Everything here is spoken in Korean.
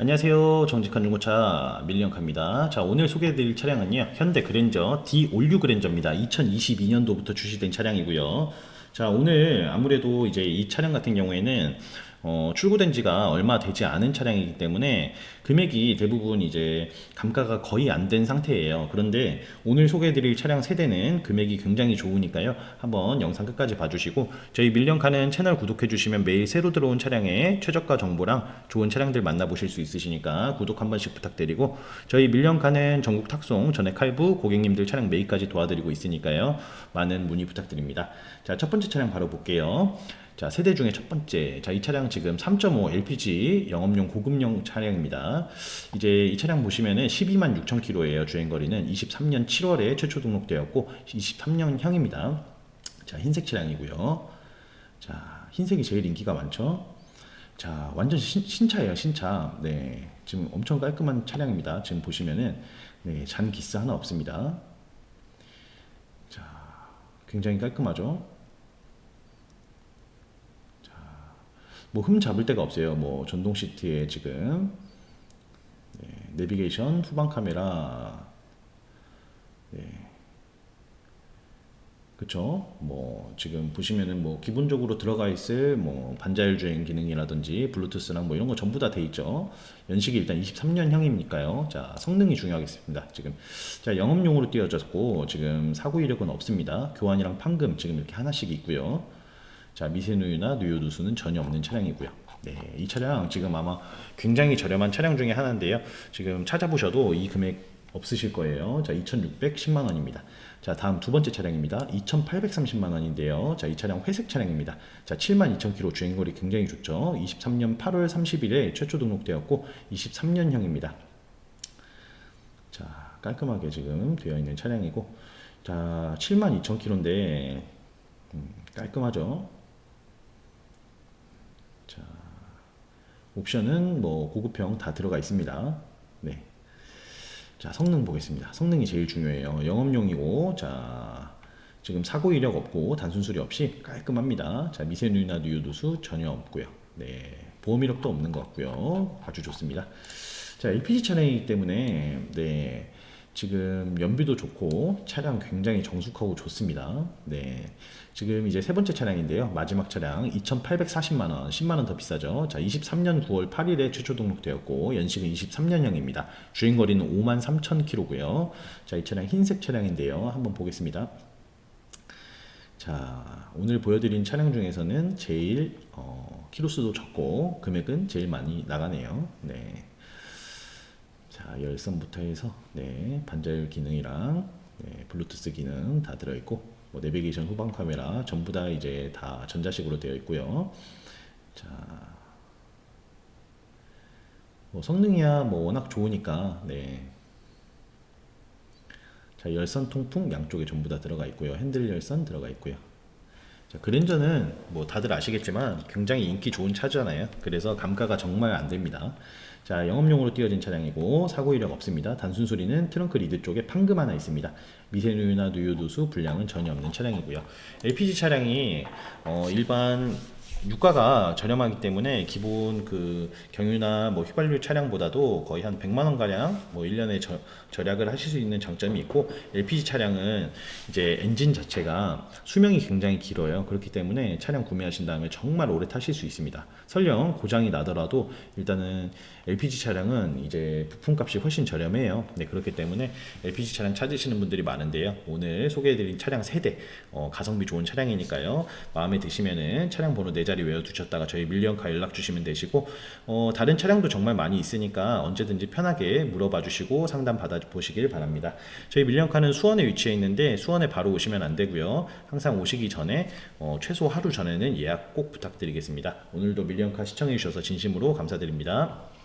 안녕하세요. 정직한 중고차 밀리언카입니다. 자, 오늘 소개해드릴 차량은요. 현대 그랜저 D56 그랜저입니다. 2022년도부터 출시된 차량이고요. 자, 오늘 아무래도 이제 이 차량 같은 경우에는 어, 출고된 지가 얼마 되지 않은 차량이기 때문에 금액이 대부분 이제 감가가 거의 안 된 상태예요. 그런데 오늘 소개해드릴 차량 세대는 금액이 굉장히 좋으니까요. 한번 영상 끝까지 봐주시고 저희 밀령카는 채널 구독해주시면 매일 새로 들어온 차량의 최저가 정보랑 좋은 차량들 만나보실 수 있으시니까 구독 한 번씩 부탁드리고 저희 밀령카는 전국 탁송 전액 할부 고객님들 차량 매입까지 도와드리고 있으니까요. 많은 문의 부탁드립니다. 자, 첫 번째 차량 바로 볼게요. 자, 세대 중에 첫 번째. 자, 이 차량 지금 3.5 LPG 영업용 고급용 차량입니다. 이제 이 차량 보시면은 12만 6천 킬로예요. 주행 거리는 23년 7월에 최초 등록되었고 23년형입니다. 자, 흰색 차량이고요. 자, 흰색이 제일 인기가 많죠. 자, 완전 신, 신차예요, 신차. 네. 지금 엄청 깔끔한 차량입니다. 지금 보시면은 네, 잔 기스 하나 없습니다. 자, 굉장히 깔끔하죠. 뭐 흠 잡을 데가 없어요. 뭐 전동 시트에 지금 네, 내비게이션, 후방 카메라, 네. 그쵸? 뭐 지금 보시면은 뭐 기본적으로 들어가 있을 뭐 반자율 주행 기능이라든지 블루투스랑 뭐 이런 거 전부 다 돼 있죠. 연식이 일단 23년형이니까요. 자 성능이 중요하겠습니다. 지금 자 영업용으로 띄어졌고 지금 사고 이력은 없습니다. 교환이랑 판금 지금 이렇게 하나씩 있고요. 자 미세누유나 누유 누수는 전혀 없는 차량이고요. 네, 이 차량 지금 아마 굉장히 저렴한 차량 중에 하나인데요. 지금 찾아보셔도 이 금액 없으실 거예요. 자, 2,610만 원입니다. 자, 다음 두 번째 차량입니다. 2,830만 원인데요. 자, 이 차량 회색 차량입니다. 자, 7만 2천 킬로 주행거리 굉장히 좋죠. 23년 8월 30일에 최초 등록되었고 23년형입니다. 자, 깔끔하게 지금 되어 있는 차량이고 자, 7만 2천 킬로인데 음, 깔끔하죠. 옵션은 뭐 고급형 다 들어가 있습니다. 네. 자, 성능 보겠습니다. 성능이 제일 중요해요. 영업용이고, 자, 지금 사고 이력 없고, 단순 수리 없이 깔끔합니다. 자, 미세누유나 누유도수 전혀 없고요. 네. 보험 이력도 없는 것 같고요. 아주 좋습니다. 자, LPG 차량이기 때문에, 네. 지금 연비도 좋고 차량 굉장히 정숙하고 좋습니다. 네. 지금 이제 세 번째 차량인데요. 마지막 차량 2,840만 원, 10만 원 더 비싸죠. 자, 23년 9월 8일에 최초 등록되었고 연식은 23년형입니다. 주행 거리는 5만 3천 킬로고요. 자, 이 차량 흰색 차량인데요. 한번 보겠습니다. 자, 오늘 보여드린 차량 중에서는 제일 어, 키로수도 적고 금액은 제일 많이 나가네요. 네. 자, 열선부터 해서 네, 반자율 기능이랑 네, 블루투스 기능 다 들어 있고 뭐 내비게이션 후방 카메라 전부 다 이제 다 전자식으로 되어 있고요. 자, 뭐 성능이야 뭐 워낙 좋으니까 네. 자, 열선 통풍 양쪽에 전부 다 들어가 있고요. 핸들 열선 들어가 있고요. 자, 그랜저는 뭐 다들 아시겠지만 굉장히 인기 좋은 차잖아요. 그래서 감가가 정말 안 됩니다. 자, 영업용으로 띄어진 차량이고 사고 이력 없습니다. 단순 소리는 트렁크 리드 쪽에 판금 하나 있습니다. 미세누유나 누유도수 불량은 전혀 없는 차량이고요. LPG 차량이 어, 일반 유가가 저렴하기 때문에 기본 그 경유나 뭐 휘발유 차량보다도 거의 한 100만 원 가량 뭐 1년에 저, 절약을 하실 수 있는 장점이 있고 LPG 차량은 이제 엔진 자체가 수명이 굉장히 길어요. 그렇기 때문에 차량 구매하신 다음에 정말 오래 타실 수 있습니다. 설령 고장이 나더라도 일단은 LPG 차량은 이제 부품값이 훨씬 저렴해요. 네, 그렇기 때문에 LPG 차량 찾으시는 분들이 많은데요. 오늘 소개해드린 차량 세대 어, 가성비 좋은 차량이니까요. 마음에 드시면은 차량 번호 네 자리 외워두셨다가 저희 밀리언카 연락 주시면 되시고 어, 다른 차량도 정말 많이 있으니까 언제든지 편하게 물어봐 주시고 상담 받아 보시길 바랍니다. 저희 밀리언카는 수원에 위치해 있는데 수원에 바로 오시면 안 되고요. 항상 오시기 전에 어, 최소 하루 전에는 예약 꼭 부탁드리겠습니다. 오늘도 밀리언카 시청해 주셔서 진심으로 감사드립니다.